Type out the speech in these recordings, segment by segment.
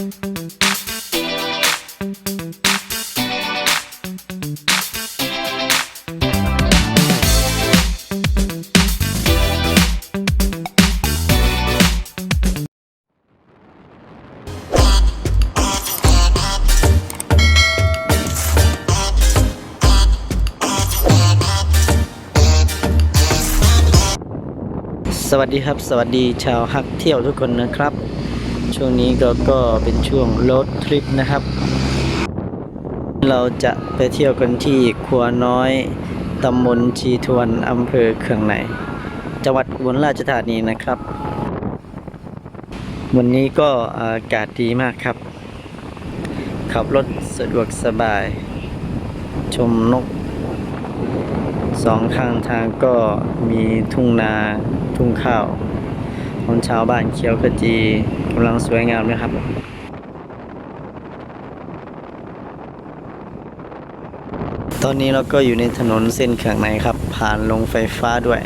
สวัสดีครับ สวัสดีชาวฮักเที่ยวทุกคนนะครับ ช่วงนี้ก็ก็เป็นช่วงรดทริปนะครับ เราจะไปเที่ยวกันที่ครัวน้อยตำบลชีทวนอำเภอเคืองในจังหวัดอุบลราชธานีนะครับ วันนี้ก็อากาศดีมากครับ ขับรถสะดวกสบาย ชมนกสองข้างทางก็มีทุ่งนาทุ่งข้าว ของชาวบ้านเขียวขจีกำลังสวยงามนะครับตอนนี้เราก็อยู่ในถนนเส้นเขื่องในครับ ผ่านลงไฟฟ้าด้วย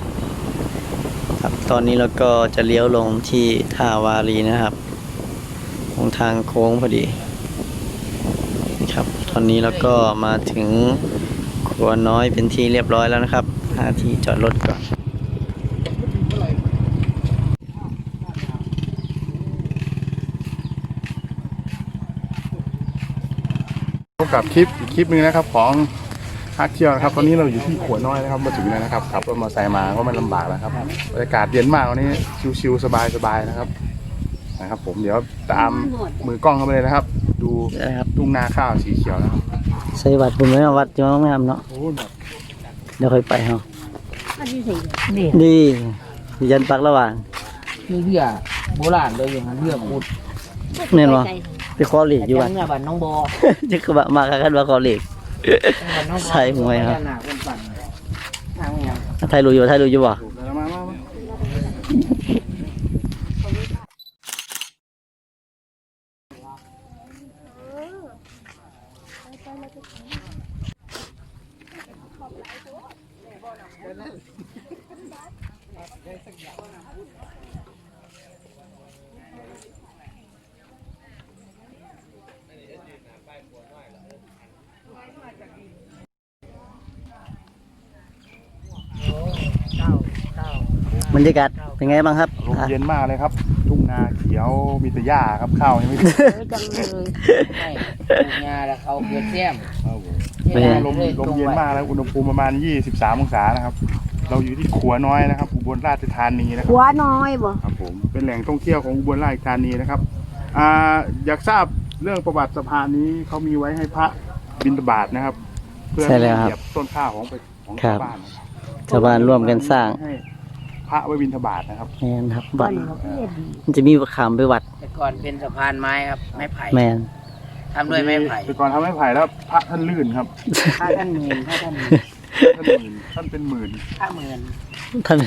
ครับตอนนี้เราก็จะเลี้ยวลงที่ท่าวารีนะครับของทางโค้งพอดีครับ ตอนนี้เราก็มาถึงครัวน้อยเป็นที่เรียบร้อยแล้วนะครับหาที่จอดรถก่อน กับคลิปอีกคลิปหนึงนะครับของฮักเที่ยวนะครับตอนนี้เราอยู่ที่ขวน้อยนะครับมาถึงแล้วนะครับขับรถมอเตอร์ไซค์มาก็ไม่ลำบากแล้วครับบรรยากาศเย็นมากวันนี้ชิวๆสบายๆนะครับนะครับ ผมเดี๋ยวตามมือกล้องเข้าไปเลยนะครับ ดูนะครับทุ่งนาข้าวสีเขียวนะครับใส่วัดบุญไว้เอาวัดยังไม่ทำเนาะโอ้แบบเดี๋ยวค่อยไปเนาะอันนี้สินี่นี่ยันปักระหว่างมีเรือโบราณเลยอย่างนั้นเรือขุดแน่นวะ ไปขอเหล็กอยู่วัดเมื่อบันน้องบอจะกระบะมากันว่าขอเหล็กบันน้องบอใช่หวยครับ หนักเป็นปั่นทางอย่างไทยรู้อยู่ไทยรู้อยู่บ่ ถูกแล้วมามามา บรรยากาศเป็นไงบ้างครับลมเย็นมากเลยครับ ทุ่งนาเขียวมีแต่หญ้าครับข้าวยังไม่ถึงเออจังเลยไม่ปลูกงาแล้วเขาเกิดแซมครับผมไม่เห็นลมลมเย็นมากแล้วอุณหภูมิประมาณ 23 องศานะครับ เราอยู่ที่ขัวน้อยนะครับ อุบลราชธานีนะครับหัวน้อยบ่ครับผมเป็นแหล่งท่องเที่ยวของอุบลราชธานีนะครับอ่าอยากทราบเรื่องประวัติสะพานนี้เขามีไว้ให้พระบิณฑบาตนะครับ เพื่อใช่ให้แล้วครับเหยียบต้นข้าวของไปของครัชาวบบ้านนะครับชาวบ้านร่วมกันสร้างให้ พระไว้บิณฑบาตนะครับ แมนครับบ้าวัดนเขาเรียกดีมันจะมีขามไปวัดแต่ก่อนเป็นสะพานไม้ครับ ไม้ไผ่แมนทำด้วยไม้ไผ่แต่ก่อนทำไม้ไผ่แล้วพระท่านลื่นครับถ้าท่านหมื่นถ้าท่านหมื่นท่านหมื่นท่านเป็นหมื่นถ้าหมื่นท่าน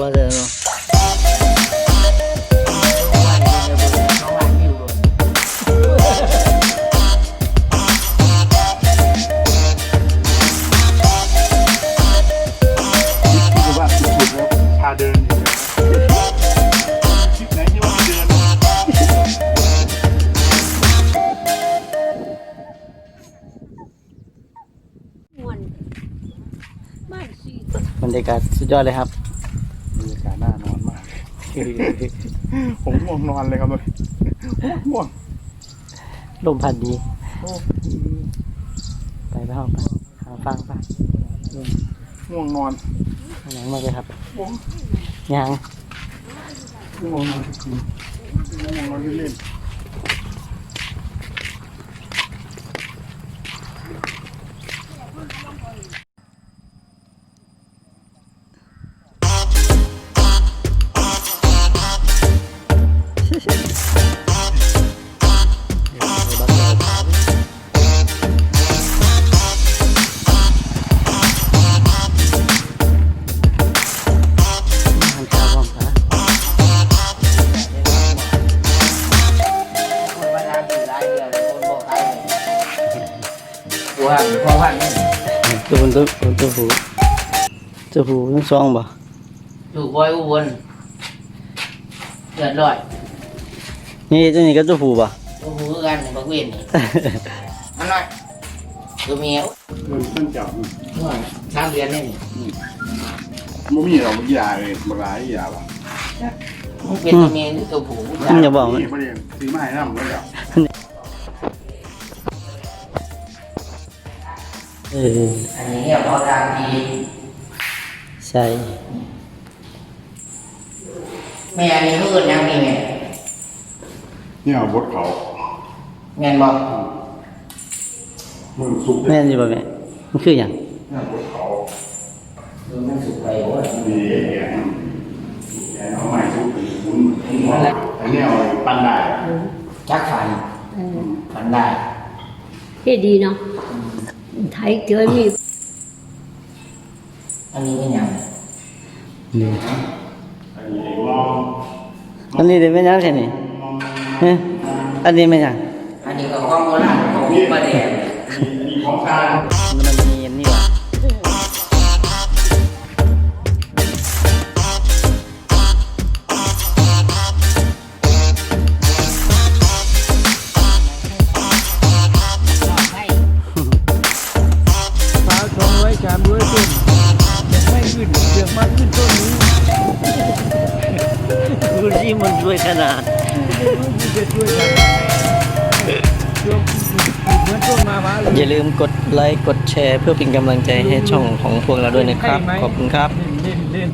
ว่าจะเนาะน้องหลานอยู่ที่ว่าสุดๆแล้วพาเดินอยู่เลยที่ไหนที่ว่าเดินม่วนบ้านสีบรรยากาศสุดยอดเลยครับ บรรยากาศน่านอนมาก ผมง่วงนอนเลยครับเลยง่วงลมพัดดีโอ้ไปไปห้องไปหาฟังไปง่วงนอนหนังมาเลยครับง่วงยังง่วงนอนทุกคืนง่วงนอนเล่น ตัวพอพันนี่ตัวบนตัวบนตัวหูตัวหูทั้งสองบ่ถูกบอยอุบลเดือดร้อยนี่ตัวนี้ก็ตัวหูบ่ตัวหูคือกันบักเวนนี่มันน้อยตัวเมียวเงินเพิ่นจับสามเดือนนี่นี่บ่มีเราเมื่อกี้ยาเลยบ่ร้ายยาว่ะมันเป็นตัวเมียหรือตัวผู้มันอย่าบอกมันนี่บ่ได้ซื้อมาให้นำแล้ว เดี๋ยวเอออันนี้เนี่ยพอตามทีใช่แม่อันนี้มืดยังมีแม่นี่เอาบดเขาแม่นบอกมือสุกแม่นอยู่บ่แม่มันคือหยังนี่เอาบดเขาคือมันสุกไปโอ้ยนี่แกงแกงเอาใหม่สุกเป็นวุ้นอันนี้เอาปั้นได้จักฟันเออฟันได้เฮ็ดดีเนาะ ไทยเจอนี่อันนี้เป็นหยังนี่อันนี้มองอันนี้ได้แม่นหยังแค่นี้ฮะอันนี้แม่นหยังอันนี้ก็ของโบราณของผู้ประเดี๋ยวมีของทาน สิมันสวยขนาดมันช่วยกันช่วงเหมือนต้นมาว้าเลยอย่าลืมกดไลค์ กดแชร์ เพื่อเป็นกำลังใจให้ช่องของพวกเราด้วยนะครับ ขอบคุณครับ เล่นเล่น